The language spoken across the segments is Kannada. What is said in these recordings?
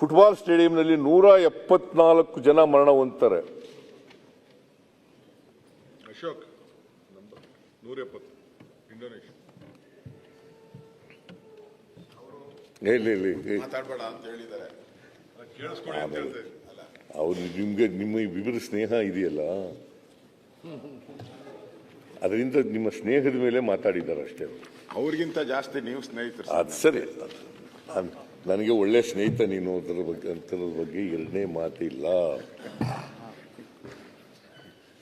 ಫುಟ್ಬಾಲ್ ಸ್ಟೇಡಿಯಂನಲ್ಲಿ ನೂರ ಎಪ್ಪತ್ನಾಲ್ಕು ಜನ ಮರಣ ಹೊಂದ್ತಾರೆ. ಅವ್ರು ನಿಮ್ಗೆ ನಿಮ್ಮ ವಿವಿಧ ಸ್ನೇಹ ಇದೆಯಲ್ಲ? ಅದರಿಂದ ನಿಮ್ಮ ಸ್ನೇಹದ ಮೇಲೆ ಮಾತಾಡಿದ್ದಾರೆ ಅಷ್ಟೇ. ಅವ್ರಿಗಿಂತ ಜಾಸ್ತಿ ನೀವು ಸ್ನೇಹಿತರು ಅದು ಸರಿ. ನನಗೆ ಒಳ್ಳೆ ಸ್ನೇಹಿತ ನೀನು ಅದರ ಬಗ್ಗೆ ಅಂತರದ ಬಗ್ಗೆ ಎರಡನೇ ಮಾತಿಲ್ಲ.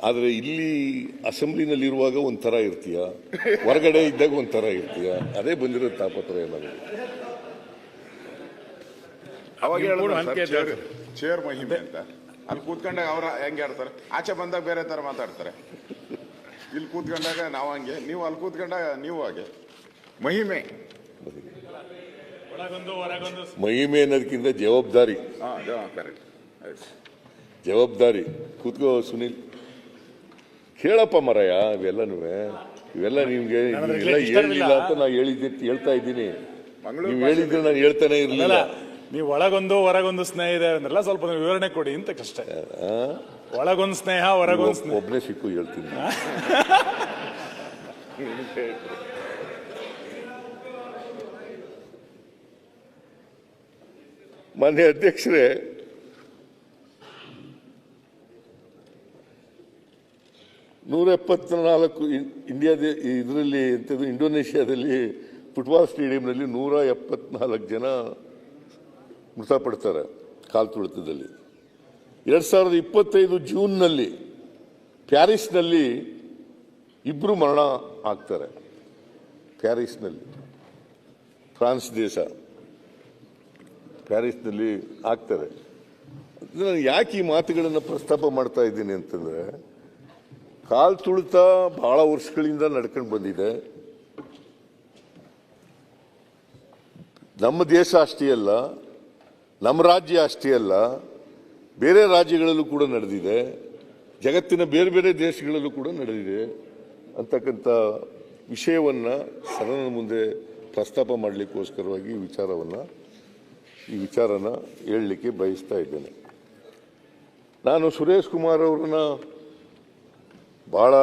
ಆದರೆ ಇಲ್ಲಿ ಅಸೆಂಬ್ಲಿನಲ್ಲಿರುವಾಗ ಒಂಥರ ಇರ್ತೀಯ. ಹೊರಗಡೆ ಇದ್ದಾಗ ಒಂಥರ ಇರ್ತೀಯ. ಅದೇ ಬಂದಿರೋ ತಾಪತ್ರಯ ನನಗೆ. ಅವಾಗ ಚೇರ್- ಮಹಿಮೆ ಅಂತ. ಅಲ್ಲಿ ಕೂತ್ಕೊಂಡಾಗ ಅವ್ರ ಹೆಂಗೆ ಆಡ್ತಾರೆ? ಆಚೆ ಬಂದಾಗ ಬೇರೆ ತರ ಮಾತಾಡ್ತಾರೆ. ಇಲ್ಲಿ ಕೂತ್ಕೊಂಡಾಗ ನಾವು ಹಂಗೆ ನೀವು ಅಲ್ಲಿ ಕೂತ್ಕೊಂಡಾಗ ನೀವು ಹಾಗೆ. ಮಹಿಮೆ. ಮಹಿಮೆ ಅನ್ನೋದಕ್ಕಿಂತ ಜವಾಬ್ದಾರಿ. ಹಾ ಕರೆಕ್ಟ್ ಜವಾಬ್ದಾರಿ. ಕೂತ್ಕೋ ಸುನಿಲ್. ಹೇಳಪ್ಪ ಮರಯ್ಯ ಇವೆಲ್ಲನೂ ಇವೆಲ್ಲ ನಿಮ್ಗೆ ಇವೆಲ್ಲ ಹೇಳಿಲ್ಲ ಅಂತ ನಾ ಹೇಳಿದ್ದೆ ಹೇಳ್ತಾ ಇದ್ದೀನಿ. ನೀವು ಹೇಳಿದ್ರೆ ನಾನು ಹೇಳ್ತಾನೆ ಇರಲಿಲ್ಲ. ನೀವು ಒಳಗೊಂದು ಹೊರಗೊಂದು ಸ್ನೇಹ ಇದೆ ಅಂದ್ರಲ್ಲ ಸ್ವಲ್ಪ ವಿವರಣೆ ಕೊಡಿ ಅಂತ ಕಷ್ಟ ಒಳಗೊಂದು ಸ್ನೇಹ ಹೊರಗೊಂದು ಸ್ನೇಹ. ಒಬ್ಬನೇ ಸಿಕ್ಕು ಹೇಳ್ತೀನಿ. ಮಾನ್ಯ ಅಧ್ಯಕ್ಷರೇ ನೂರ ಎಪ್ಪತ್ನಾಲ್ಕು ಇಂಡಿಯಾದ ಇದರಲ್ಲಿ ಎಂಥದ್ದು ಇಂಡೋನೇಷ್ಯಾದಲ್ಲಿ ಫುಟ್ಬಾಲ್ ಸ್ಟೇಡಿಯಂನಲ್ಲಿ ನೂರ ಎಪ್ಪತ್ನಾಲ್ಕು ಜನ ಮೃತಪಡ್ತಾರೆ ಕಾಲು ತುಳಿತದಲ್ಲಿ. ಎರಡು ಸಾವಿರದ ಇಪ್ಪತ್ತೈದು ಜೂನ್ನಲ್ಲಿ ಪ್ಯಾರಿಸ್ನಲ್ಲಿ ಇಬ್ಬರು ಮರಣ ಆಗ್ತಾರೆ. ಪ್ಯಾರಿಸ್ನಲ್ಲಿ ಫ್ರಾನ್ಸ್ ದೇಶ. ಪ್ಯಾರಿಸ್ನಲ್ಲಿ ಆಗ್ತಾರೆ ನಾನು ಯಾಕೆ ಈ ಮಾತುಗಳನ್ನು ಪ್ರಸ್ತಾಪ ಮಾಡ್ತಾ ಇದ್ದೀನಿ ಅಂತಂದರೆ, ಕಾಲು ತುಳಿತ ಭಾಳ ವರ್ಷಗಳಿಂದ ನಡ್ಕೊಂಡು ಬಂದಿದೆ. ನಮ್ಮ ದೇಶ ಅಷ್ಟೇ ಅಲ್ಲ, ನಮ್ಮ ರಾಜ್ಯ ಅಷ್ಟೇ ಅಲ್ಲ, ಬೇರೆ ರಾಜ್ಯಗಳಲ್ಲೂ ಕೂಡ ನಡೆದಿದೆ, ಜಗತ್ತಿನ ಬೇರೆ ಬೇರೆ ದೇಶಗಳಲ್ಲೂ ಕೂಡ ನಡೆದಿದೆ ಅಂತಕ್ಕಂಥ ವಿಷಯವನ್ನು ಸದನದ ಮುಂದೆ ಪ್ರಸ್ತಾಪ ಮಾಡಲಿಕ್ಕೋಸ್ಕರವಾಗಿ ವಿಚಾರವನ್ನು ವಿಚಾರವನ್ನ ಈ ವಿಚಾರನ ಹೇಳಲಿಕ್ಕೆ ಬಯಸ್ತಾ ಇದ್ದೇನೆ. ನಾನು ಸುರೇಶ್ ಕುಮಾರ್ ಅವ್ರನ್ನ ಭಾಳ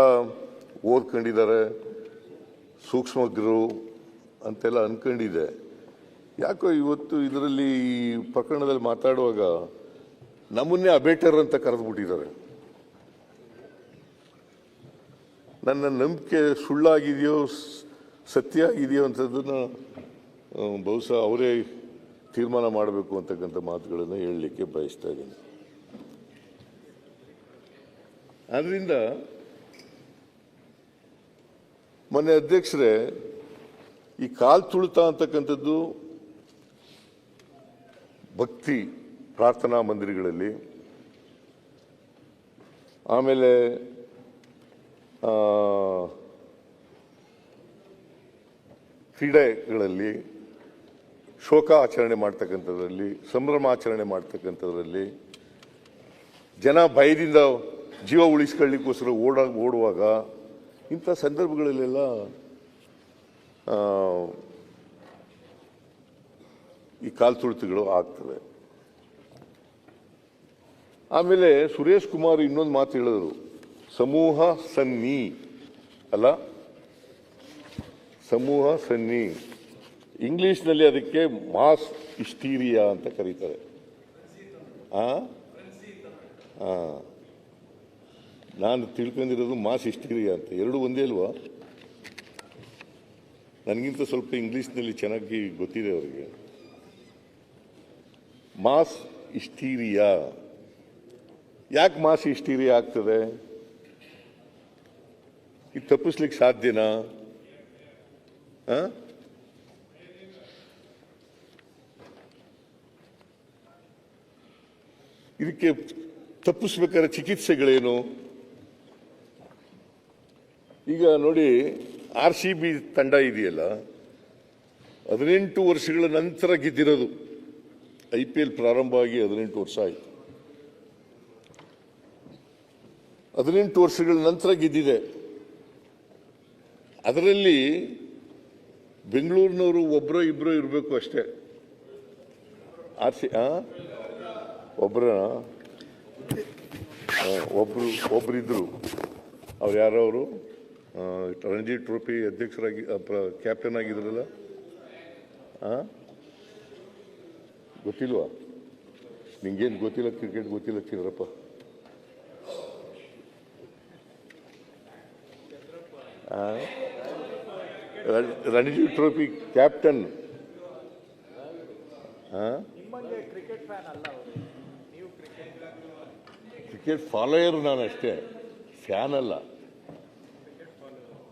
ಓದ್ಕೊಂಡಿದ್ದಾರೆ, ಸೂಕ್ಷ್ಮಜ್ಞರು ಅಂತೆಲ್ಲ ಅಂದ್ಕೊಂಡಿದ್ದೆ ಯಾಕೋ ಇವತ್ತು ಇದರಲ್ಲಿ ಈ ಪ್ರಕರಣದಲ್ಲಿ ಮಾತಾಡುವಾಗ ನಮ್ಮನ್ನೇ ಅಬೇಟರ್ ಅಂತ ಕರೆದುಬಿಟ್ಟಿದ್ದಾರೆ. ನನ್ನ ನಂಬಿಕೆ ಸುಳ್ಳಾಗಿದೆಯೋ ಸತ್ಯ ಆಗಿದೆಯೋ ಅಂಥದ್ದನ್ನು ಬಹುಶಃ ಅವರೇ ತೀರ್ಮಾನ ಮಾಡಬೇಕು ಅಂತಕ್ಕಂಥ ಮಾತುಗಳನ್ನು ಹೇಳಲಿಕ್ಕೆ ಬಯಸ್ತಾ ಇದ್ದೀನಿ. ಆದ್ದರಿಂದ ಮೊನ್ನೆ ಅಧ್ಯಕ್ಷರೇ, ಈ ಕಾಲ್ ತುಳಿತ ಅಂತಕ್ಕಂಥದ್ದು ಭಕ್ತಿ ಪ್ರಾರ್ಥನಾ ಮಂದಿರಗಳಲ್ಲಿ, ಆಮೇಲೆ ಕ್ರೀಡೆಗಳಲ್ಲಿ ಶೋಕ ಆಚರಣೆ ಮಾಡ್ತಕ್ಕಂಥದ್ರಲ್ಲಿ, ಸಂಭ್ರಮ ಆಚರಣೆ ಮಾಡ್ತಕ್ಕಂಥದ್ರಲ್ಲಿ ಜನ ಭಯದಿಂದ ಜೀವ ಉಳಿಸ್ಕೊಳ್ಳಿಕ್ಕೋಸ್ಕರ ಓಡ, ಓಡುವಾಗ ಇಂಥ ಸಂದರ್ಭಗಳಲ್ಲೆಲ್ಲ ಈ ಕಾಲ್ ತುಳಿತುಗಳು ಆಗ್ತವೆ. ಆಮೇಲೆ ಸುರೇಶ್ ಕುಮಾರ್ ಇನ್ನೊಂದು ಮಾತು ಹೇಳಿದರು. ಸಮೂಹ ಸನ್ನಿ, ಅಲ್ಲ? ಸಮೂಹ ಸನ್ನಿ. ಇಂಗ್ಲಿಷ್ನಲ್ಲಿ ಅದಕ್ಕೆ ಮಾಸ್ ಇಸ್ಟೀರಿಯಾ ಅಂತ ಕರೀತಾರೆ. ನಾನು ತಿಳ್ಕೊಂಡಿರೋದು ಮಾಸ್ ಇಸ್ಟೀರಿಯಾ ಅಂತ. ಎರಡು ಒಂದೇ ಅಲ್ವಾ? ನನಗಿಂತ ಸ್ವಲ್ಪ ಇಂಗ್ಲೀಷ್ನಲ್ಲಿ ಚೆನ್ನಾಗಿ ಗೊತ್ತಿದೆ ಅವರಿಗೆ. Mass hysteria. ಯಾಕೆ ಮಾಸ್ ಇಸ್ಟೀರಿಯಾ ಆಗ್ತದೆ? ಇದು ತಪ್ಪಿಸ್ಲಿಕ್ಕೆ ಸಾಧ್ಯನಾ? ಆ? ಇದಕ್ಕೆ ತಪ್ಪಿಸ್ಬೇಕಾದ್ರೆ ಚಿಕಿತ್ಸೆಗಳೇನು? ಈಗ ನೋಡಿ, ಆರ್ ಸಿ ಬಿ ತಂಡ ಇದೆಯಲ್ಲ, ಹದಿನೆಂಟು ವರ್ಷಗಳ ನಂತರ ಗೆದ್ದಿರೋದು. ಐ ಪಿ ಎಲ್ ಪ್ರಾರಂಭ ಆಗಿ ಹದಿನೆಂಟು ವರ್ಷ ಆಯಿತು. ಹದಿನೆಂಟು ವರ್ಷಗಳ ನಂತರ ಗೆದ್ದಿದೆ. ಅದರಲ್ಲಿ ಬೆಂಗಳೂರಿನವರು ಒಬ್ಬರೋ ಇಬ್ಬರೋ ಇರಬೇಕು ಅಷ್ಟೇ. ಆರ್ ಸಿ ಒಬ್ಬರ ಒಬ್ಬರು ಒಬ್ಬರಿದ್ದರು ಅವ್ರು ಯಾರು ಅವರು? ರಣಜಿ ಟ್ರೋಫಿ ಅಧ್ಯಕ್ಷರಾಗಿ ಕ್ಯಾಪ್ಟನ್ ಆಗಿದ್ರಲ್ಲ? ಹಾಂ ಗೊತ್ತಿಲ್ವಾ? ನಿಂಗೇನು ಗೊತ್ತಿಲ್ಲ, ಕ್ರಿಕೆಟ್ ಗೊತ್ತಿಲ್ಲ? Ran- Ranji trophy captain. Cricket follower ನಾನು ಅಷ್ಟೇ. ಫ್ಯಾನ್ ಅಲ್ಲ.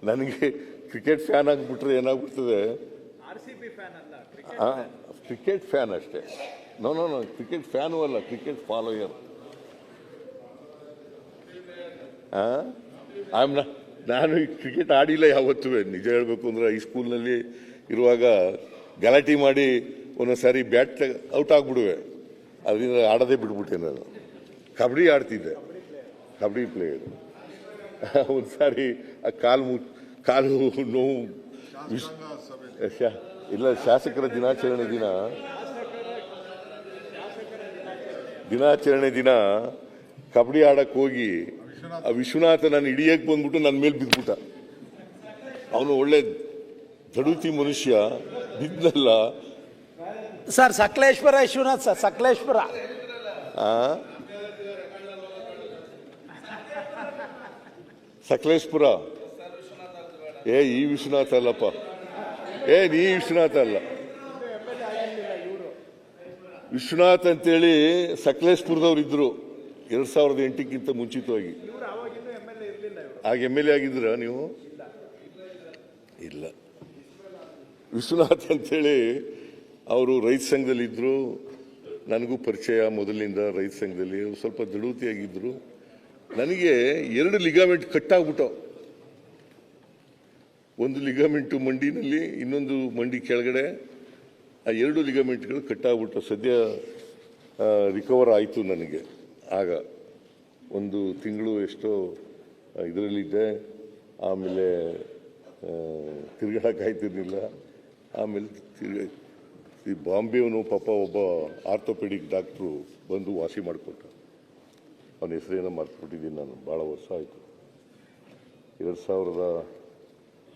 ನನಗೆ ಕ್ರಿಕೆಟ್ ಫ್ಯಾನ್ ಆಗಿಬಿಟ್ರೆ ಏನಾಗ್ಬಿಡ್ತದೆ? ಕ್ರಿಕೆಟ್ ಫ್ಯಾನ್ ಅಷ್ಟೇ. No no no cricket fan ಅಲ್ಲ ಕ್ರಿಕೆಟ್ ಫಾಲೋಯರ್ ಆಮ್ ನಾನು ಕ್ರಿಕೆಟ್ ಆಡಿಲ್ಲ ಯಾವತ್ತೂ ನಿಜ ಹೇಳಬೇಕು ಅಂದ್ರೆ ಹೈಸ್ಕೂಲ್ನಲ್ಲಿ ಇರುವಾಗ ಗಲಾಟೆ ಮಾಡಿ ಒಂದೊಂದು ಸಾರಿ ಬ್ಯಾಟ್ ಔಟ್ ಆಗಿಬಿಡುವೆ. ಅದರಿಂದ ಆಡೋದೇ ಬಿಟ್ಬಿಟ್ಟೆ ನಾನು. ಕಬಡ್ಡಿ ಆಡ್ತಿದ್ದೆ. ಕಬಡ್ಡಿ ಪ್ಲೇಯರ್ ಒಂದ್ಸಾರಿ ಆ ಕಾಲು ಮು ಕಾಲು ನೋವು ಇಲ್ಲ ಶಾಸಕರ ದಿನಾಚರಣೆ ದಿನ. ದಿನಾಚರಣೆ ದಿನ ಕಬಡ್ಡಿ ಆಡಕ್ಕೆ ಹೋಗಿ ಆ ವಿಶ್ವನಾಥ ನಾನು ಹಿಡಿಯಕ್ಕೆ ಬಂದ್ಬಿಟ್ಟು ನನ್ನ ಮೇಲೆ ಬಿದ್ಬಿಟ್ಟ. ಅವನು ಒಳ್ಳೆ ದಡುತಿ ಮನುಷ್ಯ ಬಿದ್ದಲ್ಲ. Sir Sakaleshwara Vishwanath sir Sakaleshwara. ಆ? ಸಕಲೇಶ್ಪುರ. ಏ, ಈ ವಿಶ್ವನಾಥ ಅಲ್ಲಪ್ಪ. ಏ, ನೀ ವಿಶ್ವನಾಥ ಅಲ್ಲ. ವಿಶ್ವನಾಥ್ ಅಂತೇಳಿ ಸಕಲೇಶ್ಪುರದವ್ರು ಇದ್ರು. ಎರಡ್ ಸಾವಿರದ ಎಂಟಕ್ಕಿಂತ ಮುಂಚಿತವಾಗಿ. ಆಗ ಎಂ ಎಲ್ ಎ ಆಗಿದ್ರ ನೀವು? ಇಲ್ಲ. ವಿಶ್ವನಾಥ್ ಅಂತೇಳಿ ಅವರು ರೈತ ಸಂಘದಲ್ಲಿ ಇದ್ರು ನನಗೂ ಪರಿಚಯ ಮೊದಲಿನಿಂದ ರೈತ ಸಂಘದಲ್ಲಿ. ಸ್ವಲ್ಪ ದಡುತಿಯಾಗಿದ್ರು ನನಗೆ ಎರಡು ಲಿಗಾಮೆಂಟ್ ಕಟ್ಟಾಗ್ಬಿಟ್ಟು. ಒಂದು ಲಿಗಾಮೆಂಟು ಮಂಡಿನಲ್ಲಿ, ಇನ್ನೊಂದು ಮಂಡಿ ಕೆಳಗಡೆ, ಆ ಎರಡು ಲಿಗಾಮೆಂಟ್ಗಳು ಕಟ್ಟಾಗ್ಬಿಟ್ಟು ಸದ್ಯ ರಿಕವರ್ ಆಯಿತು ನನಗೆ. ಆಗ ಒಂದು ತಿಂಗಳು ಎಷ್ಟೋ ಇದರಲ್ಲಿದ್ದೆ. ಆಮೇಲೆ ತಿರ್ಗಾಡೋಕ್ಕಾಯ್ತಿರ್ಲಿಲ್ಲ ಆಮೇಲೆ ತಿರ್ಗ, ಈ ಬಾಂಬೆಯವನು ಪಾಪ ಒಬ್ಬ ಆರ್ಥೋಪೆಡಿಕ್ ಡಾಕ್ಟ್ರು ಬಂದು ವಾಸಿ ಮಾಡಿಕೊಟ್ಟ ಅವನ ಹೆಸರೇನೋ ಮರ್ತುಬಿಟ್ಟಿದ್ದೀನಿ ನಾನು. ಭಾಳ ವರ್ಷ ಆಯಿತು. ಎರಡು ಸಾವಿರದ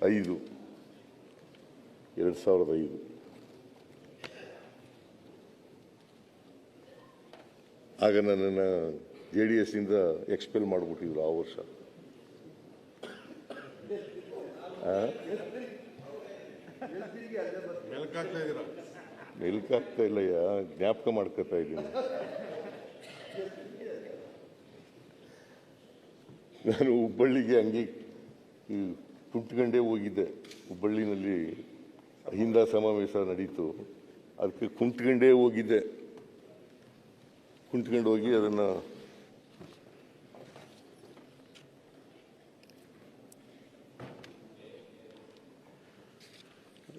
ಐದು. ಎರಡು ಸಾವಿರದ ಐದು. ಆಗ ನನ್ನನ್ನು ಜೆ ಡಿ ಎಸ್ನಿಂದ ಎಕ್ಸ್ಪೆಲ್ ಮಾಡಿಬಿಟ್ಟಿದ್ರು ಆ ವರ್ಷ. ಮೆಲ್ಕಾಗ್ತಾ ಇಲ್ಲಯ್ಯ. ಜ್ಞಾಪಕ ಮಾಡ್ಕೋತಾ ಇದ್ದೀನಿ. ನಾನು ಹುಬ್ಬಳ್ಳಿಗೆ ಹಂಗೆ ಕುಂಟ್ಕಂಡೇ ಹೋಗಿದ್ದೆ. ಹುಬ್ಬಳ್ಳಿನಲ್ಲಿ ಅಹಿಂದ ಸಮಾವೇಶ ನಡೀತು. ಅದಕ್ಕೆ ಕುಂಟ್ಕಂಡೇ ಹೋಗಿದ್ದೆ. ಕುಂಟ್ಕೊಂಡು ಹೋಗಿ ಅದನ್ನು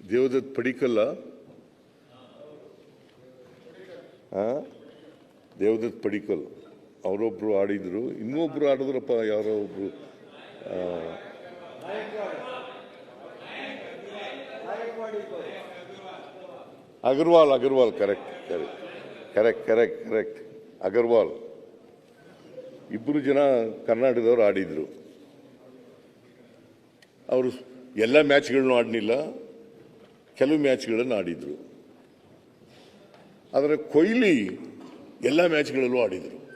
ದೇವದತ್ ಪಡಿಕಲ್ಲ? ಹಾಂ ದೇವದತ್ ಪಡಿಕಲ್. ಅವರೊಬ್ರು ಆಡಿದರು. ಇನ್ನೊಬ್ಬರು ಆಡಿದ್ರಪ್ಪ ಯಾರೋ ಒಬ್ಬರು Agarwal Agarwal correct correct correct correct correct Agarwal. ಇಬ್ಬರು ಜನ ಕರ್ನಾಟಕದವ್ರು ಆಡಿದರು. ಅವರು ಎಲ್ಲ ಮ್ಯಾಚ್ಗಳನ್ನು ಆಡಲಿಲ್ಲ. ಕೆಲವು ಮ್ಯಾಚ್ಗಳನ್ನು ಆಡಿದರು. ಆದರೆ ಕೊಹ್ಲಿ ಎಲ್ಲ ಮ್ಯಾಚ್ಗಳಲ್ಲೂ ಆಡಿದರು.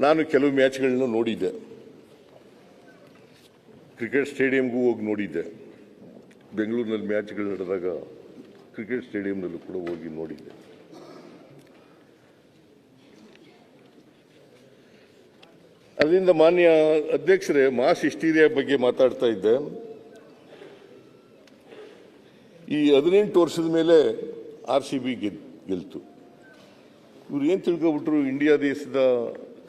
ನಾನು ಕೆಲವು ಮ್ಯಾಚ್ಗಳನ್ನ ನೋಡಿದ್ದೆ. ಕ್ರಿಕೆಟ್ ಸ್ಟೇಡಿಯಂಗೂ ಹೋಗಿ ನೋಡಿದ್ದೆ. ಬೆಂಗಳೂರಿನಲ್ಲಿ ಮ್ಯಾಚ್ಗಳು ನಡೆದಾಗ ಕ್ರಿಕೆಟ್ ಸ್ಟೇಡಿಯಂನಲ್ಲೂ ಕೂಡ ಹೋಗಿ ನೋಡಿದ್ದೆ. ಅದರಿಂದ ಮಾನ್ಯ ಅಧ್ಯಕ್ಷರೇ, ಮಾಸ್ ಹಿಸ್ಟೀರಿಯಾ ಬಗ್ಗೆ ಮಾತಾಡ್ತಾ ಇದ್ದೆ. ಈ ಹದಿನೆಂಟು ವರ್ಷದ ಮೇಲೆ ಆರ್ ಸಿ ಬಿ ಗೆಲ್ತು. ಇವ್ರು ಏನು ತಿಳ್ಕೊಬಿಟ್ರು? ಇಂಡಿಯಾ ದೇಶದ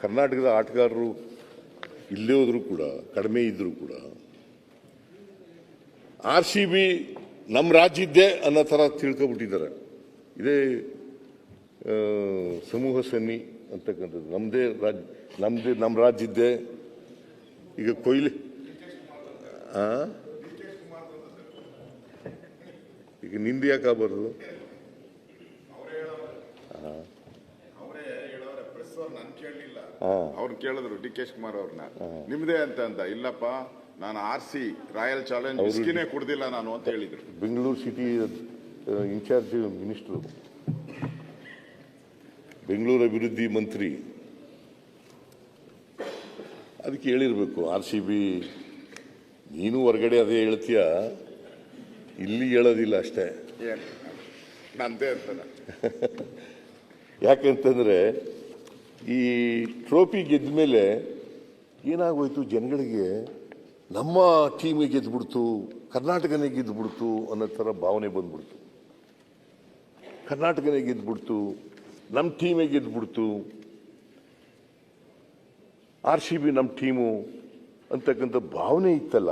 ಕರ್ನಾಟಕದ ಆಟಗಾರರು ಇಲ್ಲೇ ಹೋದರೂ ಕೂಡ, ಕಡಿಮೆ ಇದ್ದರೂ ಕೂಡ, ಆರ್ ಸಿ ಬಿ ನಮ್ಮ ರಾಜ್ಯದ್ದೇ ಅನ್ನೋ ಥರ ತಿಳ್ಕೊಬಿಟ್ಟಿದ್ದಾರೆ. ಇದೇ ಸಮೂಹ ಸನ್ನಿ ಅಂತಕ್ಕಂಥದ್ದು. ನಮ್ಮದೇ ರಾಜ್ ನಮ್ಮದೇ ನಮ್ಮ ರಾಜ್ಯದ್ದೇ ಈಗ ಕೊಯ್ಲಿ? ಈಗ ನಿಂದು ಯಾಕೆ ಅವರೇ ಹೇಳೋರೆ ಪ್ರೆಸ್ ಅವ್ರು ನನ್ ಕೇಳಲಿಲ್ಲ ಹಾ. ಅವ್ರನ್ನ ಕೇಳಿದ್ರು ಡಿ ಕೆ ಶಿವಕುಮಾರ್ ಅವ್ರನ್ನ. ನಿಮ್ದೇ ಅಂತ ಅಂತ ಇಲ್ಲಪ್ಪ ನಾನು ಆರ್ ಸಿ ರಾಯಲ್ ಚಾಲೆಂಜ್ ವಿಸ್ಕಿನೇ ಕುಡ್ದಿಲ್ಲ ನಾನು ಅಂತ ಹೇಳಿದ್ರು. Bengaluru city in charge minister. Bengaluru ಅಭಿವೃದ್ಧಿ ಮಂತ್ರಿ. ಅದಕ್ಕೆ ಹೇಳಿರ್ಬೇಕು ಆರ್ ಸಿ ಬಿ ನೀನು ಹೊರಗಡೆ ಅದೇ ಹೇಳ್ತೀಯ? ಇಲ್ಲಿ ಹೇಳೋದಿಲ್ಲ ಅಷ್ಟೇ. ನಂದೇ ಅಂತ ಯಾಕಂತಂದ್ರೆ ಈ ಟ್ರೋಫಿ ಗೆದ್ದ ಮೇಲೆ ಏನಾಗೋಯ್ತು? ಜನಗಳಿಗೆ ನಮ್ಮ ಟೀಮಿಗೆ ಗೆದ್ದುಬಿಡ್ತು ಕರ್ನಾಟಕನೇ ಗೆದ್ದುಬಿಡ್ತು ಅನ್ನೋ ಥರ ಭಾವನೆ ಬಂದ್ಬಿಡ್ತು. ಕರ್ನಾಟಕನೇ ಗೆದ್ದುಬಿಡ್ತು ನಮ್ಮ ಟೀಮೇ ಗೆದ್ದುಬಿಡ್ತು ಆರ್ ಸಿ ಬಿ ನಮ್ಮ ಟೀಮು ಅಂತಕ್ಕಂಥ ಭಾವನೆ ಇತ್ತಲ್ಲ?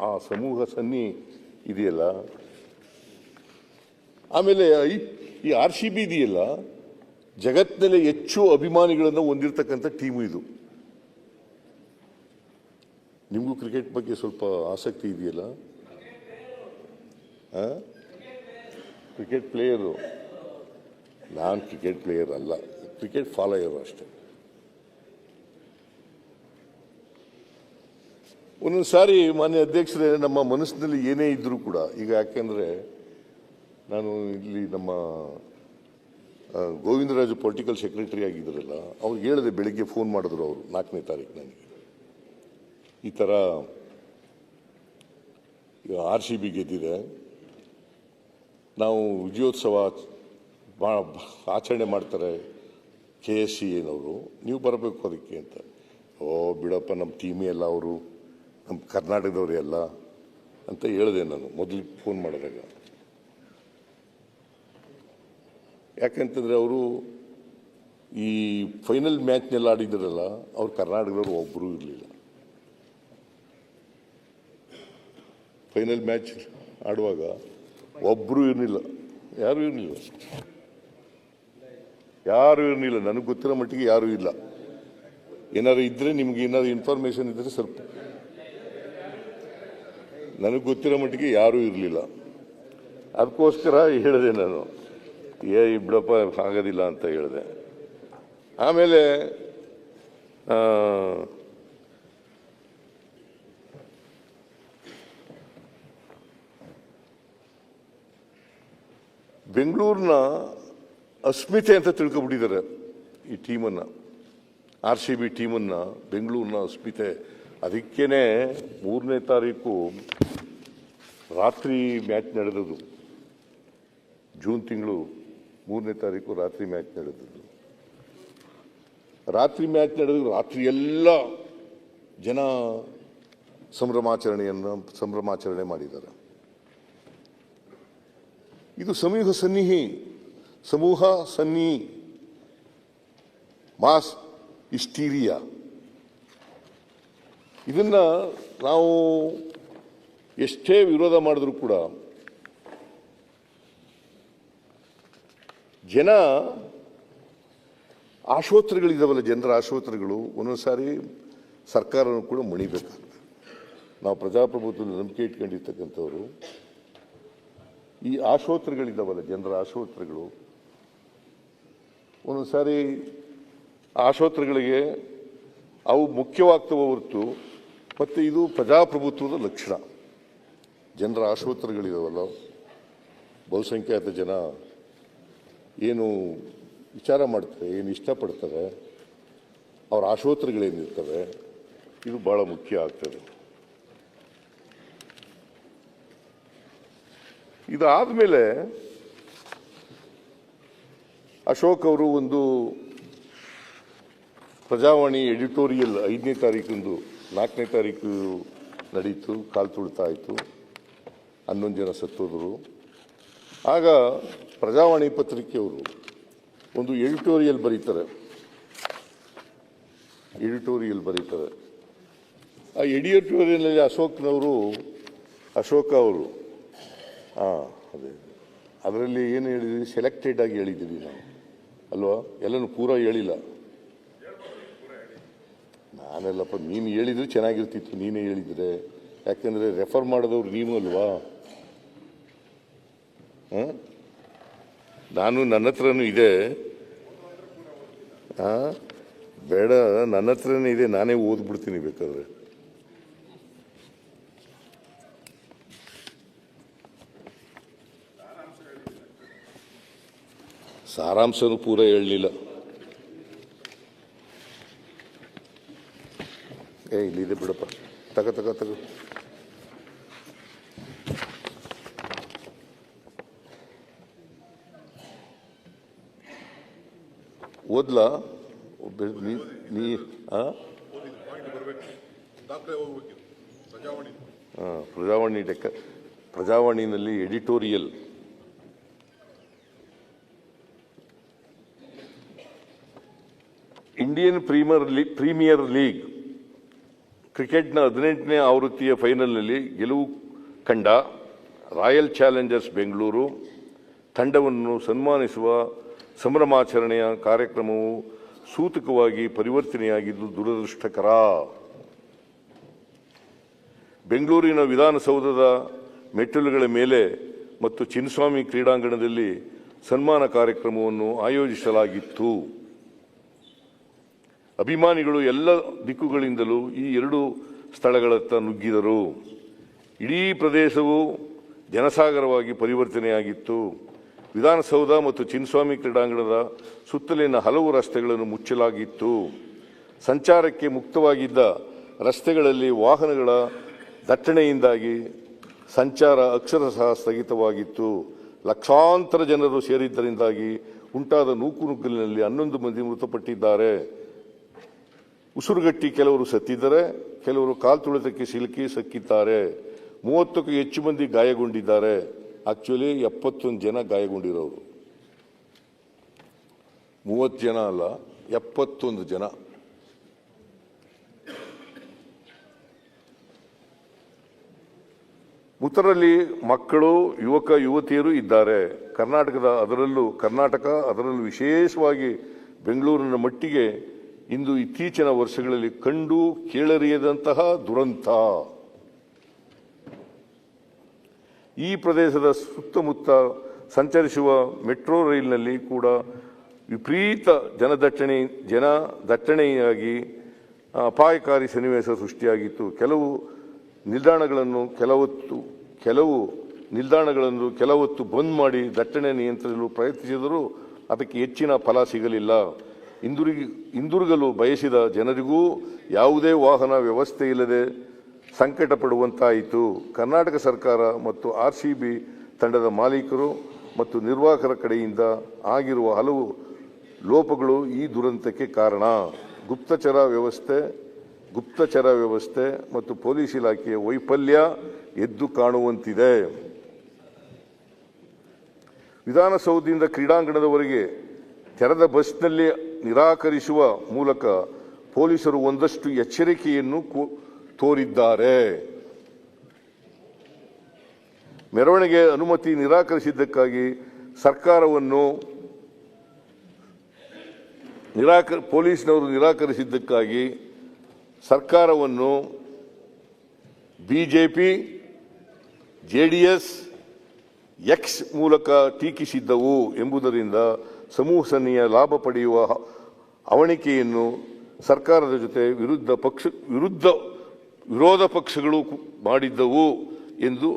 ಆ ಸಮೂಹ ಸನ್ನಿ ಇದೆಯಲ್ಲ? ಆಮೇಲೆ ಈ- ಆರ್ ಸಿ ಬಿ ಇದೆಯಲ್ಲ? ಜಗತ್ತಿನಲ್ಲಿ ಹೆಚ್ಚು ಅಭಿಮಾನಿಗಳನ್ನು ಹೊಂದಿರತಕ್ಕಂಥ ಟೀಮು ಇದು. ನಿಮಗೂ ಕ್ರಿಕೆಟ್ ಬಗ್ಗೆ ಸ್ವಲ್ಪ ಆಸಕ್ತಿ ಇದೆಯಲ್ಲ? Cricket player. ನಾನು ಕ್ರಿಕೆಟ್ ಪ್ಲೇಯರ್ ಅಲ್ಲ. ಕ್ರಿಕೆಟ್ ಫಾಲೋಯರು ಅಷ್ಟೇ. ಒಂದೊಂದು ಸಾರಿ ಮಾನ್ಯ ಅಧ್ಯಕ್ಷರೇ, ನಮ್ಮ ಮನಸ್ಸಿನಲ್ಲಿ ಏನೇ ಇದ್ದರೂ ಕೂಡ, ಈಗ ಯಾಕೆಂದರೆ ನಾನು ಇಲ್ಲಿ ನಮ್ಮ ಗೋವಿಂದರಾಜು ಪೊಲಿಟಿಕಲ್ ಸೆಕ್ರೆಟರಿ ಆಗಿದ್ರಲ್ಲ ಅವ್ರು ಹೇಳಿದೆ ಬೆಳಿಗ್ಗೆ ಫೋನ್ ಮಾಡಿದ್ರು ಅವರು, ನಾಲ್ಕನೇ ತಾರೀಕು ನನಗೆ. ಈ ಥರ ಆರ್ ಸಿ ಬಿ ಗೆದ್ದಿದೆ. ನಾವು ವಿಜಯೋತ್ಸವ ಆಚರಣೆ ಮಾಡ್ತಾರೆ ಕೆ ಎಸ್ ಸಿ ಏನವರು, ನೀವು ಬರಬೇಕು ಅದಕ್ಕೆ ಅಂತ. ಓ, ಬಿಡಪ್ಪ ನಮ್ಮ ಟೀಮೇ ಎಲ್ಲ ಅವರು ನಮ್ಮ ಕರ್ನಾಟಕದವರು ಎಲ್ಲ ಅಂತ ಹೇಳಿದೆ ನಾನು ಮೊದಲು ಫೋನ್ ಮಾಡಿದಾಗ. ಯಾಕಂತಂದ್ರೆ ಅವರು ಈ ಫೈನಲ್ ಮ್ಯಾಚ್ನೆಲ್ಲ ಆಡಿದ್ರಲ್ಲ, ಅವ್ರು ಕರ್ನಾಟಕದವರು ಒಬ್ಬರು ಇರಲಿಲ್ಲ. ಫೈನಲ್ ಮ್ಯಾಚ್ ಆಡುವಾಗ ಒಬ್ಬರು ಇರಲಿಲ್ಲ. ಯಾರು ಇರಲಿಲ್ಲ. ಯಾರೂ ಇರಲಿಲ್ಲ. ನನಗೆ ಗೊತ್ತಿರೋ ಮಟ್ಟಿಗೆ ಯಾರೂ ಇಲ್ಲ. ಏನಾದ್ರು ಇದ್ರೆ ನಿಮ್ಗೆ ಏನಾದ್ರು ಇನ್ಫಾರ್ಮೇಷನ್ ಇದ್ರೆ ಸ್ವಲ್ಪ ನನಗೆ ಗೊತ್ತಿರೋ ಮಟ್ಟಿಗೆ ಯಾರೂ ಇರಲಿಲ್ಲ. ಅದಕ್ಕೋಸ್ಕರ ಹೇಳಿದೆ ನಾನು. ಏ ಬಿಡಪ್ಪ ಆಗೋದಿಲ್ಲ ಅಂತ ಹೇಳಿದೆ. ಆಮೇಲೆ ಬೆಂಗಳೂರಿನ ಅಸ್ಮಿತೆ ಅಂತ ತಿಳ್ಕೊಬಿಟ್ಟಿದ್ದಾರೆ ಈ ಟೀಮನ್ನು. ಆರ್ ಸಿ ಬಿ ಟೀಮನ್ನು, ಬೆಂಗಳೂರಿನ ಅಸ್ಮಿತೆ. ಅದಕ್ಕೇ ಮೂರನೇ ತಾರೀಕು ರಾತ್ರಿ ಮ್ಯಾಚ್ ನಡೆದದು ಜೂನ್ ತಿಂಗಳು. ಮೂರನೇ ತಾರೀಕು ರಾತ್ರಿ ಮ್ಯಾಚ್ ನಡೆದದ್ದು. ರಾತ್ರಿ ಮ್ಯಾಚ್ ನಡೆದು ರಾತ್ರಿ ಎಲ್ಲ ಜನ ಸಂಭ್ರಮಾಚರಣೆಯನ್ನು, ಸಂಭ್ರಮಾಚರಣೆ ಮಾಡಿದ್ದಾರೆ. ಇದು ಸಮೂಹ ಸನ್ನಿಹಿ, ಸಮೂಹ ಸನ್ನಿ, ಮಾಸ್ ಇಸ್ಟೀರಿಯಾ ಇದನ್ನು ನಾವು ಎಷ್ಟೇ ವಿರೋಧ ಮಾಡಿದ್ರು ಕೂಡ ಜನ ಆಶೋತ್ತರಗಳಿದ್ದಾವಲ್ಲ ಜನರ ಆಶೋತ್ತರಗಳು, ಒಂದೊಂದು ಸಾರಿ ಸರ್ಕಾರನೂ ಕೂಡ ಮಣಿಬೇಕಾಗ್ತದೆ. ನಾವು ಪ್ರಜಾಪ್ರಭುತ್ವದ ನಂಬಿಕೆ ಇಟ್ಕೊಂಡಿರ್ತಕ್ಕಂಥವ್ರು, ಈ ಆಶೋತ್ತರಗಳಿದ್ದಾವಲ್ಲ ಜನರ ಆಶೋತ್ತರಗಳು, ಒಂದೊಂದು ಸಾರಿ ಆಶೋತ್ತರಗಳಿಗೆ ಅವು ಮುಖ್ಯವಾಗ್ತವೆ ಹೊರತು, ಮತ್ತು ಇದು ಪ್ರಜಾಪ್ರಭುತ್ವದ ಲಕ್ಷಣ. ಜನರ ಆಶೋತ್ತರಗಳಿದಾವಲ್ಲ, ಬಹುಸಂಖ್ಯಾತ ಜನ ಏನು ವಿಚಾರ ಮಾಡ್ತಾರೆ ಏನು ಇಷ್ಟಪಡ್ತಾರೆ ಅವರ ಆಶೋತ್ತರಗಳೇನಿರ್ತವೆ, ಇದು ಭಾಳ ಮುಖ್ಯ ಆಗ್ತದೆ. ಇದಾದ್ಮೇಲೆ ಅಶೋಕ್ ಅವರು ಒಂದು ಪ್ರಜಾವಾಣಿ ಎಡಿಟೋರಿಯಲ್ ಐದನೇ ತಾರೀಕಿಂದು ನಾಲ್ಕನೇ ತಾರೀಕು ನಡೀತು, ಕಾಲು ತುಳಿತಾಯಿತು. ಹನ್ನೊಂದು ಜನ ಸತ್ತೋದ್ರು. ಆಗ ಪ್ರಜಾವಾಣಿ ಪತ್ರಿಕೆಯವರು ಒಂದು ಎಡಿಟೋರಿಯಲ್ ಬರೀತಾರೆ. ಎಡಿಟೋರಿಯಲ್ ಬರೀತಾರೆ. ಆ ಎಡಿಟೋರಿಯಲ್ನಲ್ಲಿ ಅಶೋಕ್ನವರು, ಅಶೋಕ ಅವರು ಹಾಂ ಅದೇ. ಅದರಲ್ಲಿ ಏನು ಹೇಳಿದ್ದೀವಿ ಸೆಲೆಕ್ಟೆಡ್ ಆಗಿ ಹೇಳಿದ್ದೀವಿ ನಾವು. ಅಲ್ವಾ? ಎಲ್ಲನೂ ಪೂರ ಹೇಳಿಲ್ಲ. ನಾನೆಲ್ಲಪ್ಪ, ನೀನು ಹೇಳಿದ್ರೆ ಚೆನ್ನಾಗಿರ್ತಿತ್ತು, ನೀನೇ ಹೇಳಿದರೆ. ಯಾಕೆಂದರೆ ರೆಫರ್ ಮಾಡಿದವ್ರು ನೀವು ಅಲ್ವಾ? ನಾನು ನನ್ನ ಹತ್ರನೂ ಇದೆ? ಬೇಡ, ನನ್ನ ಹತ್ರನೇ ಇದೆ, ನಾನೇ ಓದ್ಬಿಡ್ತೀನಿ ಬೇಕಾದ್ರೆ. ಸಾರಾಂಶನೂ ಪೂರ ಹೇಳಲಿಲ್ಲ. ಏ ಇಲ್ಲಿದೆ ಬಿಡಪ್ಪ. ತಗ ತಗ ತಗ. ಓದ್ಲಾ? ಪ್ರಜಾವಾಣಿ. ಡೆಕ್ಕ ಪ್ರಜಾವಾಣಿನಲ್ಲಿ editorial. Indian Premier League Premier League. ಕ್ರಿಕೆಟ್ನ ಹದಿನೆಂಟನೇ ಆವೃತ್ತಿಯ ಫೈನಲ್ನಲ್ಲಿ ಗೆಲುವು ಕಂಡ ರಾಯಲ್ ಚಾಲೆಂಜರ್ಸ್ ಬೆಂಗಳೂರು. ತಂಡವನ್ನು ಸನ್ಮಾನಿಸುವ ಸಂಭ್ರಮಾಚರಣೆಯ ಕಾರ್ಯಕ್ರಮವು ಸೂತಕವಾಗಿ ಪರಿವರ್ತನೆಯಾಗಿದ್ದು ದುರದೃಷ್ಟಕರ. ಬೆಂಗಳೂರಿನ ವಿಧಾನಸೌಧದ ಮೆಟ್ಟಿಲುಗಳ ಮೇಲೆ ಮತ್ತು ಚಿನ್ನಸ್ವಾಮಿ ಕ್ರೀಡಾಂಗಣದಲ್ಲಿ ಸನ್ಮಾನ ಕಾರ್ಯಕ್ರಮವನ್ನು ಆಯೋಜಿಸಲಾಗಿತ್ತು. ಅಭಿಮಾನಿಗಳು ಎಲ್ಲ ದಿಕ್ಕುಗಳಿಂದಲೂ ಈ ಎರಡು ಸ್ಥಳಗಳತ್ತ ನುಗ್ಗಿದರು. ಇಡೀ ಪ್ರದೇಶವು ಜನಸಾಗರವಾಗಿ ಪರಿವರ್ತನೆಯಾಗಿತ್ತು. ವಿಧಾನಸೌಧ ಮತ್ತು ಚಿನ್ಸ್ವಾಮಿ ಕ್ರೀಡಾಂಗಣದ ಸುತ್ತಲಿನ ಹಲವು ರಸ್ತೆಗಳನ್ನು ಮುಚ್ಚಲಾಗಿತ್ತು. ಸಂಚಾರಕ್ಕೆ ಮುಕ್ತವಾಗಿದ್ದ ರಸ್ತೆಗಳಲ್ಲಿ ವಾಹನಗಳ ದಟ್ಟಣೆಯಿಂದಾಗಿ ಸಂಚಾರ ಅಕ್ಷರಶಃ ಸ್ಥಗಿತವಾಗಿತ್ತು. ಲಕ್ಷಾಂತರ ಜನರು ಸೇರಿದ್ದರಿಂದಾಗಿ ಉಂಟಾದ ನೂಕುನುಗ್ಗಲಿನಲ್ಲಿ ಹನ್ನೊಂದು ಮಂದಿ ಮೃತಪಟ್ಟಿದ್ದಾರೆ. ಉಸಿರುಗಟ್ಟಿ ಕೆಲವರು ಸತ್ತಿದ್ದರೆ, ಕೆಲವರು ಕಾಲ್ತುಳಿತಕ್ಕೆ ಸಿಲುಕಿ ಸಕ್ಕಿದ್ದಾರೆ. ಮೂವತ್ತಕ್ಕೂ ಹೆಚ್ಚು ಮಂದಿ ಗಾಯಗೊಂಡಿದ್ದಾರೆ. ಆಕ್ಚುಲಿ ಎಪ್ಪತ್ತೊಂದು ಜನ ಗಾಯಗೊಂಡಿರೋರು. ಮೂವತ್ತು ಜನ ಅಲ್ಲ, ಎಪ್ಪತ್ತೊಂದು ಜನ. ಉತ್ತರಲ್ಲಿ ಮಕ್ಕಳು, ಯುವಕ, ಯುವತಿಯರು ಇದ್ದಾರೆ. ಕರ್ನಾಟಕದ ಅದರಲ್ಲೂ, ಕರ್ನಾಟಕ ಅದರಲ್ಲೂ ವಿಶೇಷವಾಗಿ ಬೆಂಗಳೂರಿನ ಮಟ್ಟಿಗೆ ಇಂದು ಇತ್ತೀಚಿನ ವರ್ಷಗಳಲ್ಲಿ ಕಂಡು ಕೇಳರಿಯದಂತಹ ದುರಂತ. ಈ ಪ್ರದೇಶದ ಸುತ್ತಮುತ್ತ ಸಂಚರಿಸುವ ಮೆಟ್ರೋ ರೈಲಿನಲ್ಲಿ ಕೂಡ ವಿಪರೀತ ಜನದಟ್ಟಣೆ, ಜನ ದಟ್ಟಣೆಯಾಗಿ ಅಪಾಯಕಾರಿ ಸನ್ನಿವೇಶ ಸೃಷ್ಟಿಯಾಗಿತ್ತು. ಕೆಲವು ನಿಲ್ದಾಣಗಳನ್ನು ಕೆಲವೊತ್ತು, ಕೆಲವು ನಿಲ್ದಾಣಗಳನ್ನು ಕೆಲವೊತ್ತು ಬಂದ್ ಮಾಡಿ ದಟ್ಟಣೆ ನಿಯಂತ್ರಿಸಲು ಪ್ರಯತ್ನಿಸಿದರೂ ಅದಕ್ಕೆ ಹೆಚ್ಚಿನ ಫಲ ಸಿಗಲಿಲ್ಲ. ಹಿಂದಿರುಗಿ ಹಿಂದಿರುಗಲು ಬಯಸಿದ ಜನರಿಗೂ ಯಾವುದೇ ವಾಹನ ವ್ಯವಸ್ಥೆ ಇಲ್ಲದೆ ಸಂಕಟ ಪಡುವಂತಾಯಿತು ಕರ್ನಾಟಕ ಸರ್ಕಾರ ಮತ್ತು ಆರ್ ಸಿ ಬಿ ತಂಡದ ಮಾಲೀಕರು ಮತ್ತು ನಿರ್ವಾಹಕರ ಕಡೆಯಿಂದ ಆಗಿರುವ ಹಲವು ಲೋಪಗಳು ಈ ದುರಂತಕ್ಕೆ ಕಾರಣ. ಗುಪ್ತಚರ ವ್ಯವಸ್ಥೆ ಗುಪ್ತಚರ ವ್ಯವಸ್ಥೆ ಮತ್ತು ಪೊಲೀಸ್ ಇಲಾಖೆಯ ವೈಫಲ್ಯ ಎದ್ದು ಕಾಣುವಂತಿದೆ. ವಿಧಾನಸೌಧದಿಂದ ಕ್ರೀಡಾಂಗಣದವರೆಗೆ ತೆರೆದ ಬಸ್ನಲ್ಲಿ ನಿರಾಕರಿಸುವ ಮೂಲಕ ಪೊಲೀಸರು ಒಂದಷ್ಟು ಎಚ್ಚರಿಕೆಯನ್ನು ತೋರಿದ್ದಾರೆ. ಮೆರವಣಿಗೆ ಅನುಮತಿ ನಿರಾಕರಿಸಿದ್ದಕ್ಕಾಗಿ ಸರ್ಕಾರವನ್ನು ನಿರಾಕ ಪೊಲೀಸ್ನವರು ನಿರಾಕರಿಸಿದ್ದಕ್ಕಾಗಿ ಸರ್ಕಾರವನ್ನು ಬಿಜೆಪಿ, ಜೆಡಿಎಸ್ ಎಕ್ಸ್ ಮೂಲಕ ಟೀಕಿಸಿದ್ದವು ಎಂಬುದರಿಂದ ಸಮೂಹ ಸನ್ನಿಯ ಲಾಭ ಪಡೆಯುವ ಅವಣಿಕೆಯನ್ನು ಸರ್ಕಾರದ ಜೊತೆ ವಿರುದ್ಧ ಪಕ್ಷ, ವಿರುದ್ಧ ವಿರೋಧ ಪಕ್ಷಗಳು ಮಾಡಿದ್ದವು ಎಂದು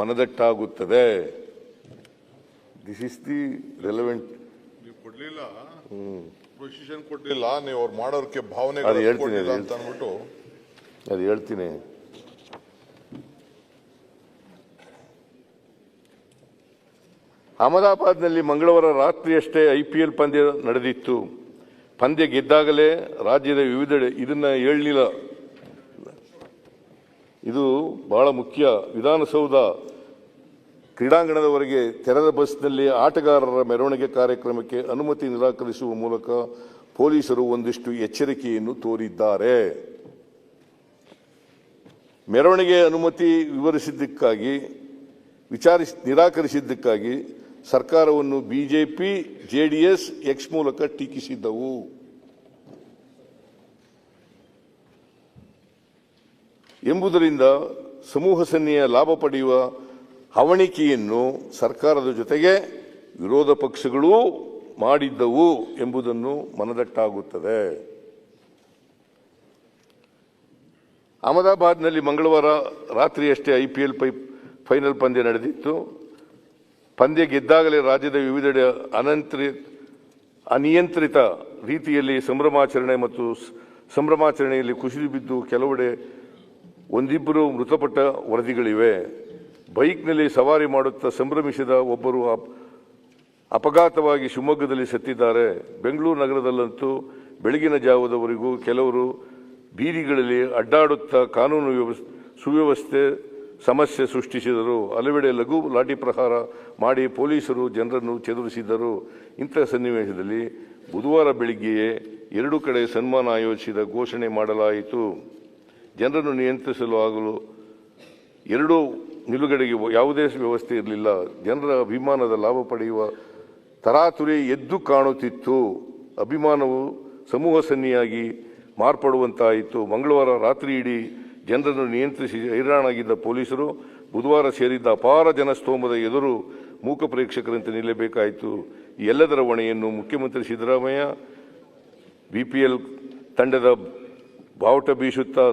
ಮನದಟ್ಟಾಗುತ್ತದೆ. ದಿಸ್ ಇಸ್ ದಿ ರೆಲೆವೆಂಟ್ ನೀವು ಕೊಡ್ಲಿಲ್ಲ? ಪ್ರೊಸಿಷನ್ ಕೊಡಲಿಲ್ಲ ನೀವು ಅವ್ರು ಮಾಡೋಕ್ಕೆ ಅದು ಭಾವನೆ ಹೇಳ್ತೀನಿ, ಅದು ಅಂತ ಅಂದ್ಬಿಟ್ಟು. ಅದು ಹೇಳ್ತೀನಿ. ಅಹಮದಾಬಾದ್ನಲ್ಲಿ ಮಂಗಳವಾರ ರಾತ್ರಿಯಷ್ಟೇ ಐಪಿಎಲ್ ಪಂದ್ಯ ನಡೆದಿತ್ತು. ಪಂದ್ಯ ಗೆದ್ದಾಗಲೇ ರಾಜ್ಯದ ವಿವಿಧೆಡೆ ಇದನ್ನ ಹೇಳಲಿಲ್ಲ. ಇದು ಬಹಳ ಮುಖ್ಯ. ವಿಧಾನಸೌಧ ಕ್ರೀಡಾಂಗಣದವರೆಗೆ ತೆರೆದ ಬಸ್ನಲ್ಲಿ ಆಟಗಾರರ ಮೆರವಣಿಗೆ ಕಾರ್ಯಕ್ರಮಕ್ಕೆ ಅನುಮತಿ ನಿರಾಕರಿಸುವ ಮೂಲಕ ಪೊಲೀಸರು ಒಂದಿಷ್ಟು ಎಚ್ಚರಿಕೆಯನ್ನು ತೋರಿದ್ದಾರೆ. ಮೆರವಣಿಗೆ ಅನುಮತಿ ವಿವರಿಸಿದ್ದಕ್ಕಾಗಿ, ವಿಚಾರಿಸಿ, ನಿರಾಕರಿಸಿದ್ದಕ್ಕಾಗಿ ಸರ್ಕಾರವನ್ನು ಬಿಜೆಪಿ, ಜೆಡಿಎಸ್, ಎಕ್ಸ್ ಮೂಲಕ ಟೀಕಿಸಿದ್ದವು. ಎಂಬುದರಿಂದ ಸಮೂಹ ಸನ್ನಿಯ ಲಾಭ ಪಡೆಯುವ ಹವಣಿಕೆಯನ್ನು ಸರ್ಕಾರದ ಜೊತೆಗೆ ವಿರೋಧ ಪಕ್ಷಗಳೂ ಮಾಡಿದ್ದವು ಎಂಬುದನ್ನು ಮನದಟ್ಟಾಗುತ್ತದೆ. ಅಹಮದಾಬಾದ್ನಲ್ಲಿ ಮಂಗಳವಾರ ರಾತ್ರಿಯಷ್ಟೇ ಐಪಿಎಲ್ ಪೈ ಫೈನಲ್ ಪಂದ್ಯ ನಡೆದಿತ್ತು. ಪಂದ್ಯ ಗೆದ್ದಾಗಲೇ ರಾಜ್ಯದ ವಿವಿಧೆಡೆ ಅನಂತ್ರಿ, ಅನಿಯಂತ್ರಿತ ರೀತಿಯಲ್ಲಿ ಸಂಭ್ರಮಾಚರಣೆ ಮತ್ತು ಸಂಭ್ರಮಾಚರಣೆಯಲ್ಲಿ ಕುಸಿದು ಬಿದ್ದು ಕೆಲವೆಡೆ ಒಂದಿಬ್ಬರು ಮೃತಪಟ್ಟ ವರದಿಗಳಿವೆ. ಬೈಕ್ನಲ್ಲಿ ಸವಾರಿ ಮಾಡುತ್ತಾ ಸಂಭ್ರಮಿಸಿದ ಒಬ್ಬರು ಅಪ್- ಅಪಘಾತವಾಗಿ ಶಿವಮೊಗ್ಗದಲ್ಲಿ ಸತ್ತಿದ್ದಾರೆ. ಬೆಂಗಳೂರು ನಗರದಲ್ಲಂತೂ ಬೆಳಗಿನ ಜಾವದವರೆಗೂ ಕೆಲವರು ಬೀದಿಗಳಲ್ಲಿ ಅಡ್ಡಾಡುತ್ತಾ ಕಾನೂನು ವ್ಯವಸ್ಥೆ ಸುವ್ಯವಸ್ಥೆ ಸಮಸ್ಯೆ ಸೃಷ್ಟಿಸಿದರು. ಹಲವೆಡೆ ಲಘು ಲಾಠಿ ಪ್ರಹಾರ ಮಾಡಿ ಪೊಲೀಸರು ಜನರನ್ನು ಚದುರಿಸಿದ್ದರು. ಇಂಥ ಸನ್ನಿವೇಶದಲ್ಲಿ ಬುಧವಾರ ಬೆಳಿಗ್ಗೆಯೇ ಎರಡು ಕಡೆ ಸನ್ಮಾನ ಆಯೋಜಿಸಿದ ಘೋಷಣೆ ಮಾಡಲಾಯಿತು. ಜನರನ್ನು ನಿಯಂತ್ರಿಸಲು ಆಗಲು ಎರಡೂ ನಿಲುಗಡೆಗೆ ಯಾವುದೇ ವ್ಯವಸ್ಥೆ ಇರಲಿಲ್ಲ. ಜನರ ಅಭಿಮಾನದ ಲಾಭ ಪಡೆಯುವ ತರಾತುರಿ ಎದ್ದು ಕಾಣುತ್ತಿತ್ತು. ಅಭಿಮಾನವು ಸಮೂಹ ಸನ್ನಿಯಾಗಿ ಮಾರ್ಪಡುವಂತಾಯಿತು. ಮಂಗಳವಾರ ರಾತ್ರಿ ಇಡೀ ಜನರನ್ನು ನಿಯಂತ್ರಿಸಿ ಹೈರಾಣಾಗಿದ್ದ ಪೊಲೀಸರು ಬುಧವಾರ ಸೇರಿದ್ದ ಅಪಾರ ಜನಸ್ತೋಮದ ಎದುರು ಮೂಕ ಪ್ರೇಕ್ಷಕರಂತೆ ನಿಲ್ಲಬೇಕಾಯಿತು. ಎಲ್ಲದರ ಹೊಣೆಯನ್ನು ಮುಖ್ಯಮಂತ್ರಿ ಸಿದ್ದರಾಮಯ್ಯ, ಬಿಪಿಎಲ್ ತಂಡದ ಬಾವುಟ ಬೀಸುತ್ತಾ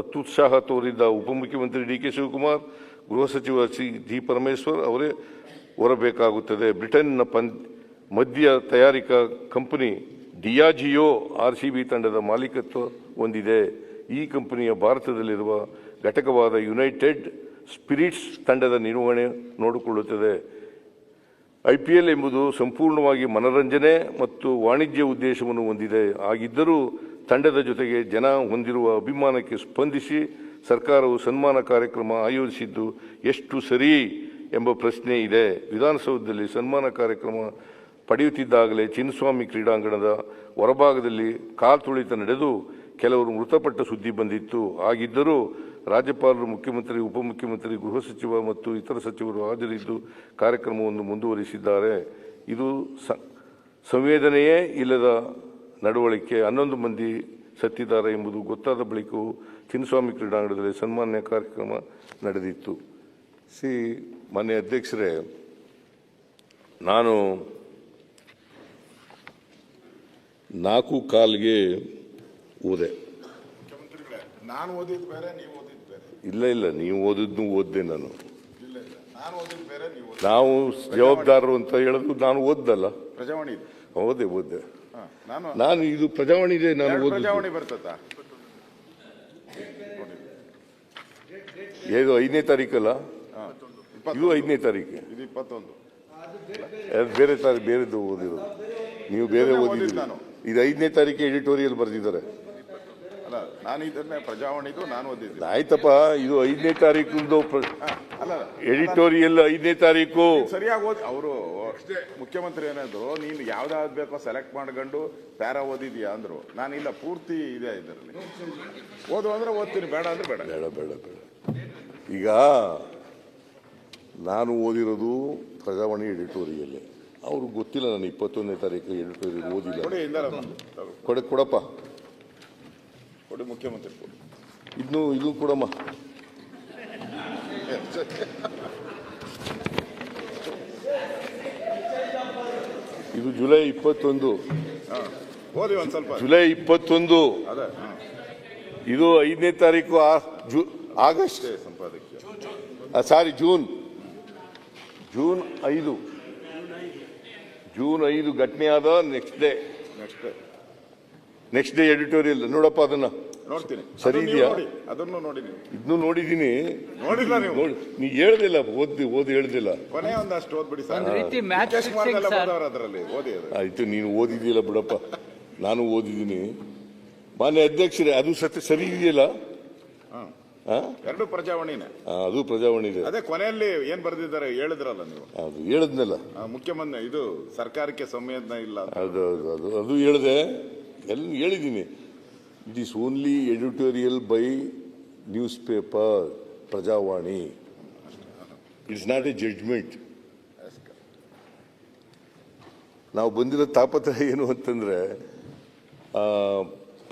ಅತ್ಯುತ್ಸಾಹ ತೋರಿದ್ದ ಉಪಮುಖ್ಯಮಂತ್ರಿ ಡಿ ಕೆ ಶಿವಕುಮಾರ್, ಗೃಹ ಸಚಿವ ಸಿ ಜಿ ಪರಮೇಶ್ವರ್ ಅವರೇ ಹೊರಬೇಕಾಗುತ್ತದೆ. ಬ್ರಿಟನ್ನ ಪನ್, ಮದ್ಯ ತಯಾರಿಕಾ company Diageo R C B ತಂಡದ ಮಾಲೀಕತ್ವ ಹೊಂದಿದೆ. ಈ ಕಂಪನಿಯ ಭಾರತದಲ್ಲಿರುವ ಘಟಕವಾದ ಯುನೈಟೆಡ್ ಸ್ಪಿರಿಟ್ಸ್ ತಂಡದ ನಿರ್ವಹಣೆ ನೋಡಿಕೊಳ್ಳುತ್ತದೆ. ಐ ಪಿ ಎಲ್ ಎಂಬುದು ಸಂಪೂರ್ಣವಾಗಿ ಮನರಂಜನೆ ಮತ್ತು ವಾಣಿಜ್ಯ ಉದ್ದೇಶವನ್ನು ಹೊಂದಿದೆ. ಆಗಿದ್ದರೂ ತಂಡದ ಜೊತೆಗೆ ಜನ ಹೊಂದಿರುವ ಅಭಿಮಾನಕ್ಕೆ ಸ್ಪಂದಿಸಿ ಸರ್ಕಾರವು ಸನ್ಮಾನ ಕಾರ್ಯಕ್ರಮ ಆಯೋಜಿಸಿದ್ದು ಎಷ್ಟು ಸರಿ ಎಂಬ ಪ್ರಶ್ನೆ ಇದೆ. ವಿಧಾನಸೌಧದಲ್ಲಿ ಸನ್ಮಾನ ಕಾರ್ಯಕ್ರಮ ಪಡೆಯುತ್ತಿದ್ದಾಗಲೇ ಚಿನ್ನಸ್ವಾಮಿ ಕ್ರೀಡಾಂಗಣದ ಹೊರಭಾಗದಲ್ಲಿ ಕಾಲ್ತುಳಿತ ನಡೆದು ಕೆಲವರು ಮೃತಪಟ್ಟ ಸುದ್ದಿ ಬಂದಿತ್ತು. ಆಗಿದ್ದರೂ ರಾಜ್ಯಪಾಲರು, ಮುಖ್ಯಮಂತ್ರಿ, ಉಪಮುಖ್ಯಮಂತ್ರಿ, ಗೃಹ ಸಚಿವ ಮತ್ತು ಇತರ ಸಚಿವರು ಹಾಜರಿದ್ದು ಕಾರ್ಯಕ್ರಮವನ್ನು ಮುಂದುವರಿಸಿದ್ದಾರೆ. ಇದು ಸಂವೇದನೆಯೇ ಇಲ್ಲದ ನಡವಳಿಕೆ ಹನ್ನೊಂದು ಮಂದಿ ಸತ್ತಿದ್ದಾರೆ ಎಂಬುದು ಗೊತ್ತಾದ ಬಳಿಕವೂ ಚಿನ್ನಸ್ವಾಮಿ ಕ್ರೀಡಾಂಗಣದಲ್ಲಿ ಸನ್ಮಾನ್ಯ ಕಾರ್ಯಕ್ರಮ ನಡೆದಿತ್ತು. ಸಿ ಮಾನ್ಯ ಅಧ್ಯಕ್ಷರೇ ನಾನು ನಾಲ್ಕು ಕಾಲ್ಗೆ ಓದೆ. ನಾನು ಬೇರೆ ನೀವು ಓದಿದ್ ಬೇರೆ. ಇಲ್ಲ ಇಲ್ಲ ನೀವು ಓದಿದ್ನು ಓದ್ದೆ ನಾನು. ನೀವು ಜವಾಬ್ದಾರರು ಅಂತ ಹೇಳೋದು ನಾನು ಓದ್ದಲ್ಲ. ಓದೆ ಓದ್ದೆ ನಾನು ಇದು ಪ್ರಜಾವಾಣಿ ಇದೆ ನಾನು ಪ್ರಜಾವಾಣಿ ಬರ್ತದ? ಇದು ಐದನೇ ತಾರೀಕಲ್ಲ? ಇದು ಐದನೇ ತಾರೀಕು. ಇದು ಇಪ್ಪತ್ತೊಂದು. ಬೇರೆ ತಾರೀಕು ಬೇರೆದು ಓದಿರೋದು. ನೀವು ಬೇರೆ ಓದಿದ್ದೀರಿ. ಇದು ಐದನೇ ತಾರೀಕು ಎಡಿಟೋರಿಯಲ್ ಬರೆದಿದ್ದಾರೆ. ಅಲ್ಲ ನಾನು ಇದನ್ನೇ ಪ್ರಜಾವಾಣಿದು ನಾನು ಓದಿದ್ದೆ. ಆಯ್ತಪ್ಪ ಇದು ಐದನೇ ತಾರೀಕು ಅಲ್ಲ ಎಡಿಟೋರಿಯಲ್ ಐದನೇ ತಾರೀಕು. ಸರಿಯಾಗಿ ಓದಿ ಅವರು ಮುಖ್ಯಮಂತ್ರಿ ಏನಾದ್ರು ನೀನು ಯಾವ್ದಾವ್ದು ಬೇಕೋ ಸೆಲೆಕ್ಟ್ ಮಾಡ್ಕೊಂಡು ಪ್ಯಾರ ಓದಿದ್ಯಾ ಅಂದ್ರು. ನಾನು ಇಲ್ಲ ಪೂರ್ತಿ ಇದೆ ಇದರಲ್ಲಿ. ಓದು ಅಂದ್ರೆ ಓದ್ತೀನಿ ಬೇಡ ಅಂದ್ರೆ ಬೇಡ. ಬೇಡ ಬೇಡ ಬೇಡ. ಈಗ ನಾನು ಓದಿರೋದು ಪ್ರಜಾವಾಣಿ ಎಡಿಟೋರಿಯಲ್ಲಿ ಅವ್ರಿಗೆ ಗೊತ್ತಿಲ್ಲ ನಾನು ಇಪ್ಪತ್ತೊಂದನೇ ತಾರೀಕು ಎಡಿಟೋರಿಯಲ್ ಓದಿಲ್ಲ. ಕೊಡಪ್ಪ. ಕೊಡಿ ಮುಖ್ಯಮಂತ್ರಿ ಕೊಡಿ ಇದನ್ನು ಇದು ಕೊಡಮ್ಮ. ಇದು ಜುಲೈ ಇಪ್ಪತ್ತೊಂದು. ಹಾ. ಓದಿ ಒಂದ್ ಸ್ವಲ್ಪ. ಜುಲೈ ಇಪ್ಪತ್ತೊಂದು. ಅದೇ ಹಾ. ಇದು ಐದನೇ ತಾರೀಕು ಆ- ಜು- ಆಗಸ್ಟ್. ಸಂಪಾದಕೀಯ. Sorry June. ಜೂನ್ ಐದು. ಜೂನ್ ಐದು ಘಟನೆ ಆದ next day. Next next day editorial. ನೋಡಪ್ಪ ಅದನ್ನ. ನೋಡ್ತೀನಿ. ಸರಿ ಅದನ್ನ ನೀವು ಇದೆಯಾ? ನೋಡಿ. ಅದನ್ನು ನೋಡಿ ನೀವು. ಇದನ್ನು ನೋಡಿದ್ದೀನಿ. ನೋಡಿಲ್ಲ ನೀವು. ನೋಡಿ ನೀ ಹೇಳ್ದಿಲ್ಲ ಓದಿ ಓದಿ ಹೇಳ್ದಿಲ್ಲ. ಕೊನೆ ಒಂದಷ್ಟು ಓದ್ಬಿಡಿ ಸರ್. ರೀತಿ ಮ್ಯಾಚ್ ಮುಖೇಶ್ ಕುಮಾರ್ ಎಲ್ಲ ಸರ್. ಬರ್ದವ್ರು ಅದರಲ್ಲಿ ಓದಿ ಅದು. ಆಯ್ತು ನೀನು ಓದಿದಿಲ್ಲ ಬಿಡಪ್ಪ. ನಾನು ಓದಿದೀನಿ ಮಾನ್ಯ ಅಧ್ಯಕ್ಷರೇ ಅದು ಸತ್ಯ ಸರಿ ಇದೆಯಲ್ಲ? ಹಾ. ಆ? ಎರಡು ಪ್ರಜಾವಾಣಿನೇ. ಆ, ಅದು ಪ್ರಜಾವಾಣಿ ಇದೆ. ಅದೇ ಕೊನೆಯಲ್ಲಿ ಏನ್ ಬರ್ದಿದ್ದಾರೆ ಹೇಳಿದ್ರಲ್ಲ ನೀವು. ಅದು ಹೇಳಿದ್ನಲ್ಲ. ಆ, ಮುಖ್ಯಮಂತ್ರಿ ಇದು ಸರ್ಕಾರಕ್ಕೆ ಸಂವೇದನೆ ಇಲ್ಲ ಅಂತ. ಅದು ಅದು ಅದು ಅದು ಹೇಳಿದೆ. ಎಲ್ಲ ಹೇಳಿದ್ದೀನಿ. It is only editorial by newspaper Prajavani it's not a judgement ನಾವು ಬಂದಿರೋ ತಾಪತ್ರ ಏನು ಅಂತಂದ್ರೆ